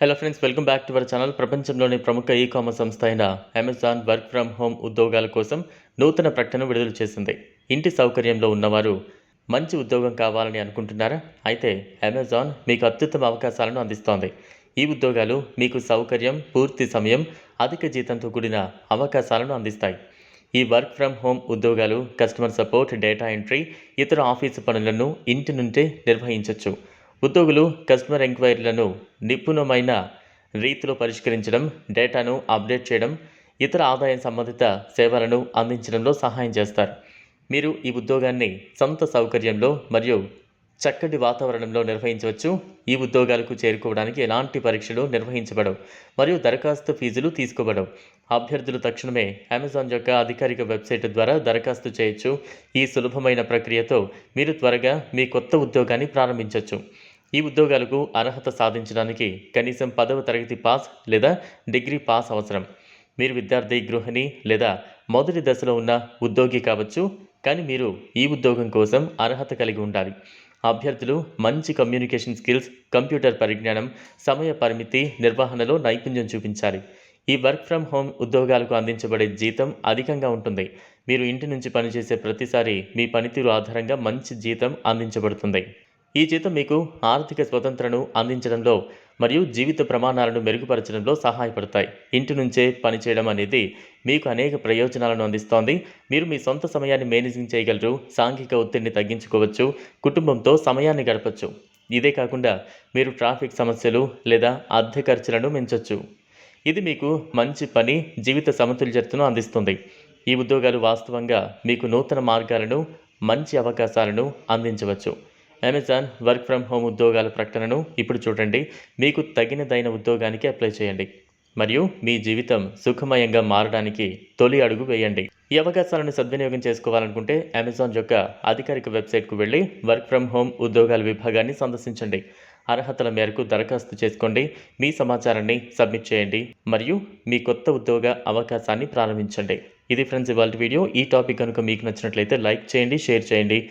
Hello friends welcome back to our channel ప్రపంచంలోని ప్రముఖ e commerce సంస్థ అయిన అమెజాన్ వర్క్ ఫ్రమ్ హోమ్ ఉద్యోగాల కోసం నూతన ప్రకటన విడుదల చేసింది. ఇంటి సౌకర్యంలో ఉన్నవారు మంచి ఉద్యోగం కావాలని అనుకుంటున్నారా? అయితే అమెజాన్ మీకు అత్యుత్తమ అవకాశాలను అందిస్తోంది. ఈ ఉద్యోగాలు మీకు సౌకర్యం పూర్తి సమయం అధిక జీతంతో కూడిన అవకాశాలను అందిస్తాయి. ఈ వర్క్ ఫ్రమ్ హోమ్ ఉద్యోగాలు కస్టమర్ సపోర్ట్ డేటా ఎంట్రీ ఇతర ఆఫీసు పనులను ఇంటి నుండే నిర్వహించవచ్చు ఉద్యోగులు కస్టమర్ ఎంక్వైరీలను నిపుణమైన రీతిలో పరిష్కరించడం డేటాను అప్డేట్ చేయడం ఇతర ఆదాయం సంబంధిత సేవలను అందించడంలో సహాయం చేస్తారు. మీరు ఈ ఉద్యోగాన్ని సొంత సౌకర్యంలో మరియు చక్కటి వాతావరణంలో నిర్వహించవచ్చు. ఈ ఉద్యోగాలకు చేరుకోవడానికి ఎలాంటి పరీక్షలు నిర్వహించబడవు మరియు దరఖాస్తు ఫీజులు తీసుకోబడవు. అభ్యర్థులు తక్షణమే అమెజాన్ యొక్క అధికారిక వెబ్సైట్ ద్వారా దరఖాస్తు చేయొచ్చు. ఈ సులభమైన ప్రక్రియతో మీరు త్వరగా మీ కొత్త ఉద్యోగాన్ని ప్రారంభించవచ్చు ఈ ఉద్యోగాలకు అర్హత సాధించడానికి కనీసం పదవ తరగతి పాస్ లేదా డిగ్రీ పాస్ అవసరం. మీరు విద్యార్థి గృహిణి లేదా మొదటి దశలో ఉన్న ఉద్యోగి కావచ్చు కానీ మీరు ఈ ఉద్యోగం కోసం అర్హత కలిగి ఉండాలి. అభ్యర్థులు మంచి కమ్యూనికేషన్ స్కిల్స్ కంప్యూటర్ పరిజ్ఞానం సమయ పరిమితి నిర్వహణలో నైపుణ్యం చూపించాలి. ఈ వర్క్ ఫ్రమ్ హోమ్ ఉద్యోగాలకు అందించబడే జీతం అధికంగా ఉంటుంది. మీరు ఇంటి నుంచి పనిచేసే ప్రతిసారి మీ పనితీరు ఆధారంగా మంచి జీతం అందించబడుతుంది. ఈ జీతం మీకు ఆర్థిక స్వతంత్రను అందించడంలో మరియు జీవిత ప్రమాణాలను మెరుగుపరచడంలో సహాయపడతాయి. ఇంటి నుంచే పనిచేయడం అనేది మీకు అనేక ప్రయోజనాలను అందిస్తోంది. మీరు మీ సొంత సమయాన్ని మేనేజింగ్ చేయగలరు సాంఘిక ఒత్తిడిని తగ్గించుకోవచ్చు కుటుంబంతో సమయాన్ని గడపచ్చు. ఇదే కాకుండా మీరు ట్రాఫిక్ సమస్యలు లేదా అద్దె ఖర్చులను పెంచవచ్చు ఇది మీకు మంచి పని జీవిత సమతుల్యతను అందిస్తుంది. ఈ ఉద్యోగాలు వాస్తవంగా మీకు నూతన మార్గాలను మంచి అవకాశాలను అందించవచ్చు. అమెజాన్ వర్క్ ఫ్రమ్ హోమ్ ఉద్యోగాల ప్రకటనను ఇప్పుడు చూడండి. మీకు తగినదైన ఉద్యోగానికి అప్లై చేయండి. మరియు మీ జీవితం సుఖమయంగా మారడానికి తొలి అడుగు వేయండి. ఈ అవకాశాలను సద్వినియోగం చేసుకోవాలనుకుంటే అమెజాన్ యొక్క అధికారిక వెబ్సైట్కు వెళ్ళి వర్క్ ఫ్రమ్ హోమ్ ఉద్యోగాల విభాగాన్ని సందర్శించండి. అర్హతల మేరకు దరఖాస్తు చేసుకోండి. మీ సమాచారాన్ని సబ్మిట్ చేయండి. మరియు మీ కొత్త ఉద్యోగ అవకాశాన్ని ప్రారంభించండి. ఇది ఫ్రెండ్స్ ఇవాళ వీడియో. ఈ టాపిక్ కనుక మీకు నచ్చినట్లయితే లైక్ చేయండి షేర్ చేయండి.